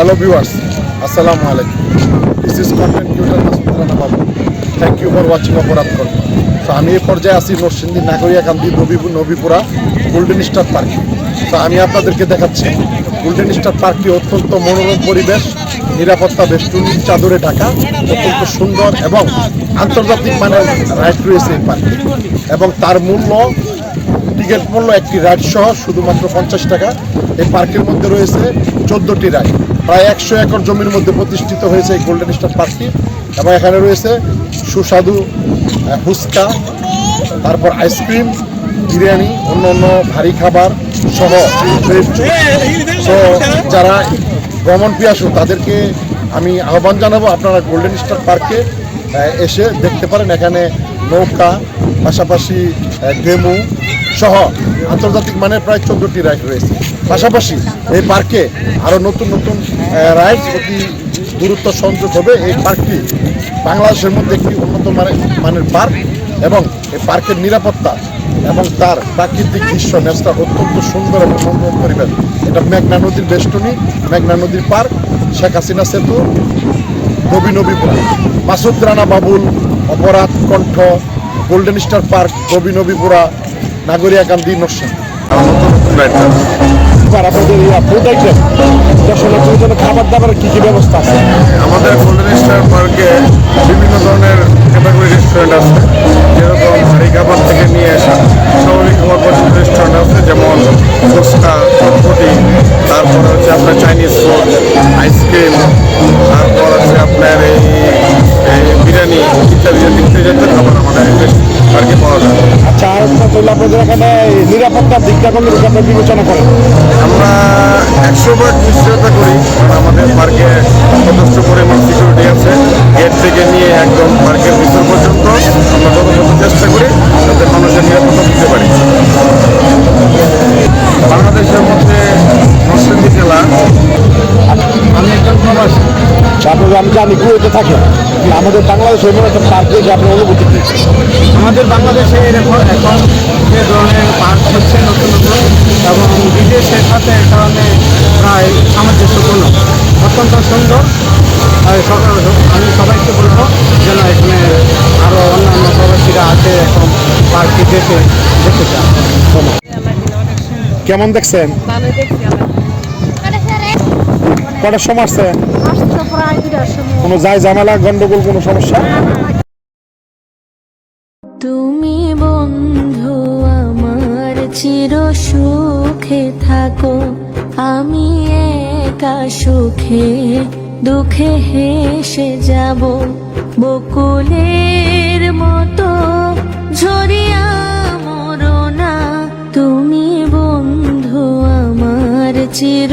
Hello viewers আসসালামু আলাইকুম this is content creator Masud Rana Babu thank you for watching অপরাধ কর্ম তো আমি এই পর্যায়ে আছি নরসিংদী নাগরিয়াকান্দি নবী নবীপুরা গোল্ডেন স্টার পার্ক তো আমি আপনাদেরকে দেখাচ্ছি গোল্ডেন স্টার পার্কটি অত্যন্ত মনোরম পরিবেশ, নিরাপত্তা বেষ্টনী চাদরে ঢাকা, অত্যন্ত সুন্দর এবং আন্তর্জাতিক মানের রাইড রয়েছে এই পার্কে এবং তার মূল্য টিকিট মূল্য একটি রাইড সহ শুধুমাত্র পঞ্চাশ টাকা। এই পার্কের মধ্যে রয়েছে চোদ্দোটি রাইড প্রায় একশো একর জমির মধ্যে প্রতিষ্ঠিত হয়েছে এই গোল্ডেন স্টার পার্কটি এবং এখানে রয়েছে সুস্বাদু ফুচকা, তারপর আইসক্রিম বিরিয়ানি অন্য অন্য ভারী খাবার সহ যারা ভ্রমণ পিয়াসু তাদেরকে আমি আহ্বান জানাব আপনারা গোল্ডেন স্টার পার্কে এসে দেখতে পারেন। এখানে নৌকা, পাশাপাশি ডেমু সহ আন্তর্জাতিক মানের প্রায় চোদ্দটি রাইড রয়েছে। পাশাপাশি এই পার্কে আরও নতুন নতুন রাইড অতি গুরুত্ব সংযোগ হবে। এই পার্কটি বাংলাদেশের মধ্যে একটি উন্নত মানের পার্ক এবং এই পার্কের নিরাপত্তা এবং তার প্রাকৃতিক দৃশ্য নেচটা অত্যন্ত সুন্দর এবং মনোরম পরিবেশ। এটা মেঘনা নদীর বেষ্টনী, মেঘনা নদীর পার্ক, শেখ হাসিনা সেতু, নবী নবীপুরা মাসুদ রানা বাবুল অপরাধ কণ্ঠ গোল্ডেন স্টার পার্ক নবী নবীপুরা নাগরিয়াকান্দি নরসিং এবার আপনাদের ফুড আইটেম দর্শনার্থীদের জন্য খাবার দাবার কি কি ব্যবস্থা আছে? আমাদের গোল্ডেন স্টার পার্কে বিভিন্ন ধরনের ক্যাটাগরি রেস্টুরেন্ট আছে। যেরকম ভারী খাবার থেকে নিয়ে আসা স্বাভাবিক খাবার পর্যন্ত রেস্টুরেন্ট আছে যেমন ফুচকা চটপটি তারপরে হচ্ছে আপনার চাইনিজ ফুড আইসক্রিম তারপর আছে আপনার এই ইত্যাদি আমাদের যায় আচ্ছা আর একটা হলো আপনাদের এখানে নিরাপত্তার দিকটা কোন দিকে বিবেচনা করেন। আমরা একশো বার নিশ্চয়তা করি, কারণ আমাদের পার্কে যথেষ্ট পরিমাণ সিকিউরিটি আছে। গেট থেকে নিয়ে একদম পার্কের ভিতর পর্যন্ত আমরা যথাযথ চেষ্টা করি যাতে মানুষের নিরাপত্তা দিতে পারি। বাংলাদেশের মধ্যে নরসিংদী জেলা আমি প্রবাসী আপনাদের আমি জানি কুয়েতে থাকে আমাদের বাংলাদেশে এমন একটা পার্ক রয়েছে আপনার অনুভূতি কি? আমাদের বাংলাদেশে এরকম এখন যে ধরনের পার্ক হচ্ছে নতুন নতুন এবং বিদেশের সাথে এই কারণে প্রায় সামঞ্জস্যপূর্ণ। অত্যন্ত সুন্দর। আর আমি সবাইকে বলব যেন এখানে আরও অন্যান্য প্রবাসীরা আছে এখন পার্কে দেখে দেখতে চান। কেমন দেখছেন? ভালো দেখছি আমরা কটার সময় আসছে? কোনো যায় ঝামেলা গন্ডগোল কোনো সমস্যা? তুমি বন্ধু আমার চির সুখে থাকো। আমি একা সুখে দুঃখে হেসে যাব। বকুলের মতো ঝরিয়া মরনা। তুমি বন্ধু আমার চির